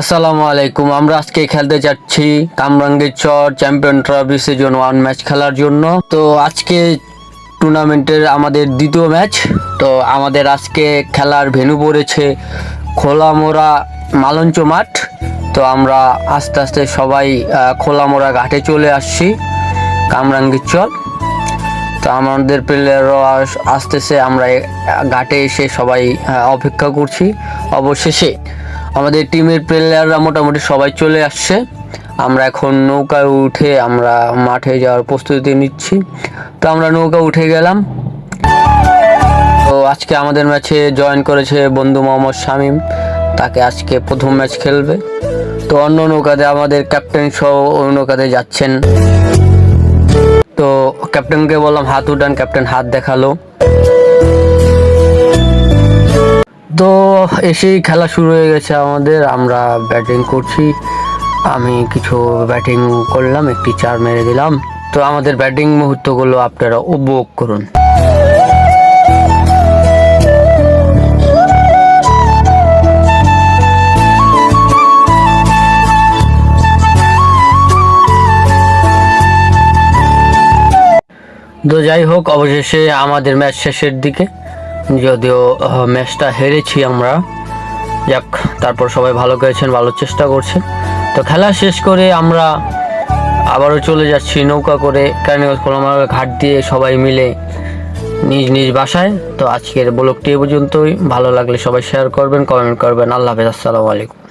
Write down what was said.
আসসালামু আলাইকুম। আমরা আজকে খেলতে যাচ্ছি Kamrangir Char champion trophy season one match খেলার জন্য। তো আজকে টুর্নামেন্টের আমাদের দ্বিতীয় ম্যাচ তো আমাদের আজকে খেলার ভেন্যু পড়েছে খোলামোড়া মালঞ্চ মাঠ। তো আমরা আস্তে আস্তে সবাই খোলামোড়া ঘাটে চলে আসছি কামরাঙ্গীর চর। তো আমাদের প্লেয়ারও আসতেছে। আমরা ঘাটে এসে সবাই অপেক্ষা করছি। অবশেষে আমাদের টিমের প্লেয়াররা মোটামুটি সবাই চলে আসছে। আমরা এখন নৌকায় উঠে আমরা মাঠে যাওয়ার প্রস্তুতি নিচ্ছি। তো আমরা নৌকা উঠে গেলাম। তো আজকে আমাদের ম্যাচে জয়েন করেছে বন্ধু মোহাম্মদ শামীম। তাকে আজকে প্রথম ম্যাচ খেলবে। তো অন্য নৌকাতে আমাদের ক্যাপ্টেন সহ ওই নৌকাতে যাচ্ছেন। তো ক্যাপ্টেনকে বললাম, হাত উঠান ক্যাপ্টেন হাত দেখাল। তো এসেই খেলা শুরু হয়ে গেছে আমাদের। আমরা ব্যাটিং করছি। আমি কিছু ব্যাটিং করলাম, একটি চার মেরে দিলাম। তো আমাদের ব্যাটিং মুহূর্তগুলো আপনারা উপভোগ করুন। তো যাই হোক, অবশেষে আমাদের ম্যাচ শেষের দিকে। যদিও ম্যাচটা হেরেছি আমরা। যাক, তারপর সবাই ভালো করেছেন ভালো চেষ্টা করছেন। তো খেলা শেষ করে আমরা আবারও চলে যাচ্ছি নৌকা করে কেরানীগঞ্জ কলমার ঘাট দিয়ে সবাই মিলে নিজ নিজ বাসায়। তো আজকের ব্লগটি এ পর্যন্তই। ভালো লাগলে সবাই শেয়ার করবেন কমেন্ট করবেন। আল্লাহ হাফেজ, আসসালামু আলাইকুম।